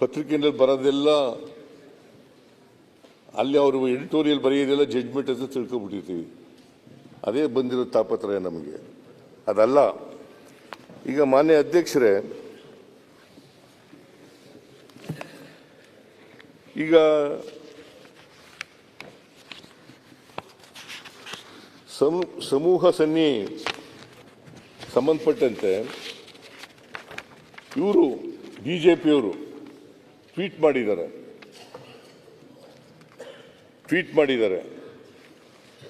ಪತ್ರಿಕೆಯಲ್ಲಿ ಬರೋದೆಲ್ಲ, ಅಲ್ಲಿ ಅವರು ಎಡಿಟೋರಿಯಲ್ ಬರೆಯೋದೆಲ್ಲ ಜಡ್ಜ್ಮೆಂಟ್ ಅಂತ ತಿಳ್ಕೊಬಿಟ್ಟಿರ್ತೀವಿ. ಅದೇ ಬಂದಿರೋ ತಾಪತ್ರ ನಮಗೆ. ಅದಲ್ಲ. ಈಗ ಮಾನ್ಯ ಅಧ್ಯಕ್ಷರೇ ಈಗ ಸಮೂ, ಸಮೂಹ ಸನ್ನಿ ಸಂಬಂಧಪಟ್ಟಂತೆ ಇವರು ಬಿ ಜೆ ಪಿಯವರು ಟ್ವೀಟ್ ಮಾಡಿದ್ದಾರೆ. ಟ್ವೀಟ್ ಮಾಡಿದ್ದಾರೆ.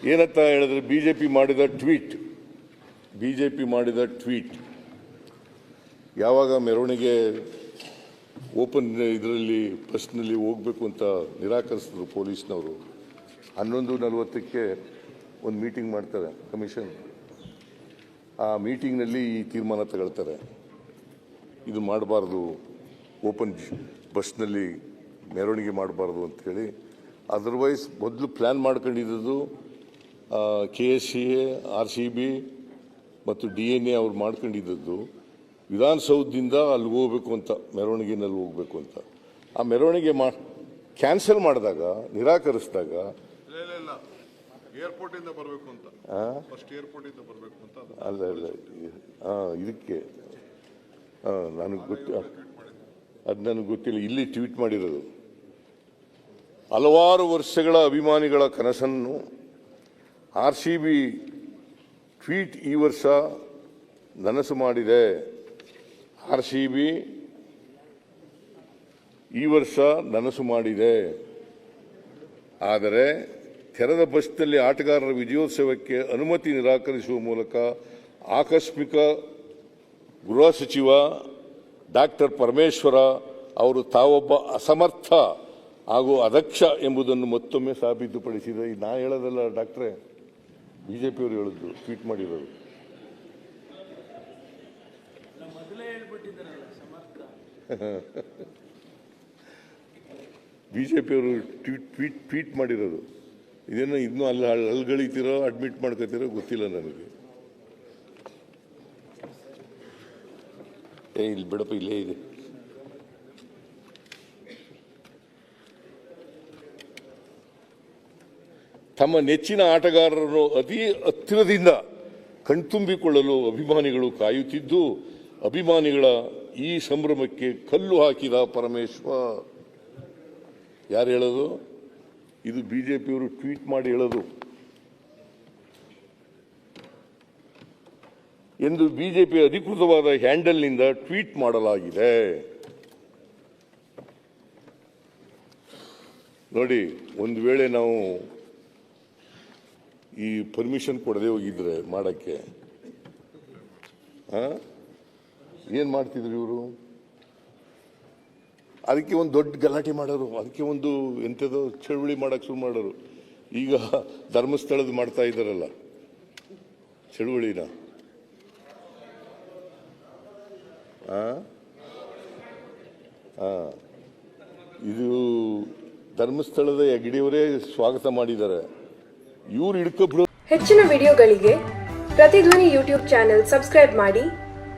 ಏನಂತ ಹೇಳಿದ್ರೆ ಬಿ ಜೆ ಪಿ ಮಾಡಿದ ಟ್ವೀಟ್. ಬಿ ಜೆ ಪಿ ಮಾಡಿದ ಟ್ವೀಟ್. ಯಾವಾಗ ಮೆರವಣಿಗೆ ಓಪನ್ ಇದರಲ್ಲಿ ಬಸ್ನಲ್ಲಿ ಹೋಗಬೇಕು ಅಂತ ನಿರಾಕರಿಸಿದ್ರು ಪೊಲೀಸ್ನವರು. ಹನ್ನೊಂದು ನಲವತ್ತಕ್ಕೆ ಒಂದು ಮೀಟಿಂಗ್ ಮಾಡ್ತಾರೆ ಕಮಿಷನ್. ಆ ಮೀಟಿಂಗ್ನಲ್ಲಿ ಈ ತೀರ್ಮಾನ ತಗೊಳ್ತಾರೆ. ಇದು ಮಾಡಬಾರ್ದು, ಓಪನ್ ಬಸ್ನಲ್ಲಿ ಮೆರವಣಿಗೆ ಮಾಡಬಾರ್ದು ಅಂಥೇಳಿ ಅದರ್ವೈಸ್ ಮೊದಲು ಪ್ಲ್ಯಾನ್ ಮಾಡ್ಕೊಂಡಿದ್ದು K S C A R C B ಮತ್ತು ಡಿ ಎನ್ ಎ ಅವ್ರು ಮಾಡ್ಕೊಂಡಿದ್ದದ್ದು. ವಿಧಾನಸೌಧದಿಂದ ಅಲ್ಲಿಗೆ ಹೋಗಬೇಕು ಅಂತ ಮೆರವಣಿಗೆನಲ್ಲಿ ಹೋಗಬೇಕು ಅಂತ. ಆ ಮೆರವಣಿಗೆ ಮಾ ಕ್ಯಾನ್ಸಲ್ ಮಾಡಿದಾಗ ನಿರಾಕರಿಸಿದಾಗ ಬರಬೇಕು ಅಂತ. ಫಸ್ಟ್ ಬರಬೇಕು ಅಂತ ಅಲ್ಲ ಅಲ್ಲ ಹಾಂ ಇದಕ್ಕೆ ಹಾಂ ನನಗೆ ಗೊತ್ತಿ ಅದು ನನಗೆ ಗೊತ್ತಿಲ್ಲ. ಇಲ್ಲಿ ಟ್ವೀಟ್ ಮಾಡಿರೋದು. ಹಲವಾರು ವರ್ಷಗಳ ಅಭಿಮಾನಿಗಳ ಕನಸನ್ನು ಆರ್ ಸಿ ಬಿ ಟ್ವೀಟ್ ಈ ವರ್ಷ ನನಸು ಮಾಡಿದೆ. ಆರ್ ಸಿ ಬಿ ಈ ವರ್ಷ ನನಸು ಮಾಡಿದೆ. ಆದರೆ ತೆರೆದ ಬಸ್ನಲ್ಲಿ ಆಟಗಾರರ ವಿಜಯೋತ್ಸವಕ್ಕೆ ಅನುಮತಿ ನಿರಾಕರಿಸುವ ಮೂಲಕ ಆಕಸ್ಮಿಕ ಗೃಹ ಸಚಿವ ಡಾಕ್ಟರ್ ಪರಮೇಶ್ವರ ಅವರು ತಾವೊಬ್ಬ ಅಸಮರ್ಥ ಹಾಗೂ ಅಧಕ್ಷ ಎಂಬುದನ್ನು ಮತ್ತೊಮ್ಮೆ ಸಾಬೀತುಪಡಿಸಿದ ನಾ ಹೇಳೋದಲ್ಲ ಡಾಕ್ಟ್ರೇ, ಬಿಜೆಪಿಯವರು ಹೇಳಿದ್ದು ಟ್ವೀಟ್ ಮಾಡಿರೋದು ಬಿಜೆಪಿಯವರು ಟ್ವೀಟ್ ಟ್ವೀಟ್ ಟ್ವೀಟ್ ಮಾಡಿರೋದು. ಇದೇನೋ ಇನ್ನೂ ಅಲ್ಲಿ ಅಲ್ಗಳಿತೀರೋ ಅಡ್ಮಿಟ್ ಮಾಡ್ಕೋತಿರೋ ಗೊತ್ತಿಲ್ಲ ನನಗೆ. ಏ, ಇಲ್ಲಿ ಬಿಡಪ್ಪ, ಇಲ್ಲೇ ಇದೆ. ತಮ್ಮ ನೆಚ್ಚಿನ ಆಟಗಾರರನ್ನು ಅತಿ ಹತ್ತಿರದಿಂದ ಕಣ್ತುಂಬಿಕೊಳ್ಳಲು ಅಭಿಮಾನಿಗಳು ಕಾಯುತ್ತಿದ್ದು, ಅಭಿಮಾನಿಗಳ ಈ ಸಂಭ್ರಮಕ್ಕೆ ಕಲ್ಲು ಹಾಕಿದ ಪರಮೇಶ್ವರ್ ಯಾರು ಹೇಳೋದು? ಇದು ಬಿಜೆಪಿಯವರು ಟ್ವೀಟ್ ಮಾಡಿ ಹೇಳೋದು. ಎಂದು ಬಿಜೆಪಿ ಅಧಿಕೃತವಾದ ಹ್ಯಾಂಡಲ್ನಿಂದ ಟ್ವೀಟ್ ಮಾಡಲಾಗಿದೆ. ನೋಡಿ, ಒಂದು ವೇಳೆ ನಾವು ಈ ಪರ್ಮಿಷನ್ ಕೊಡದೆ ಹೋಗಿದ್ರೆ ಮಾಡಕ್ಕೆ ಆ? ಏನ್ ಮಾಡ್ತಿದ್ರು ಇವರು? ಅದಕ್ಕೆ ಒಂದು ದೊಡ್ಡ ಗಲಾಟೆ ಮಾಡೋರು, ಅದಕ್ಕೆ ಒಂದು ಎಂಥದೋ ಚಳುವಳಿ ಮಾಡೋಕ್ಕೆ ಶುರು ಮಾಡೋರು. ಈಗ ಧರ್ಮಸ್ಥಳದ ಮಾಡ್ತಾ ಇದ್ದಾರಲ್ಲ, ಚಳುವಳಿನ. ಇದು ಧರ್ಮಸ್ಥಳದ ಹೆಗ್ಡಿಯವರೇ ಸ್ವಾಗತ ಮಾಡಿದ್ದಾರೆ. ಇವ್ರು ಹಿಡ್ಕೊಬಿಡೋ ಹೆಚ್ಚಿನ ವಿಡಿಯೋಗಳಿಗೆ ಪ್ರತಿಧ್ವನಿ ಯೂಟ್ಯೂಬ್ ಚಾನೆಲ್ ಸಬ್ಸ್ಕ್ರೈಬ್ ಮಾಡಿ.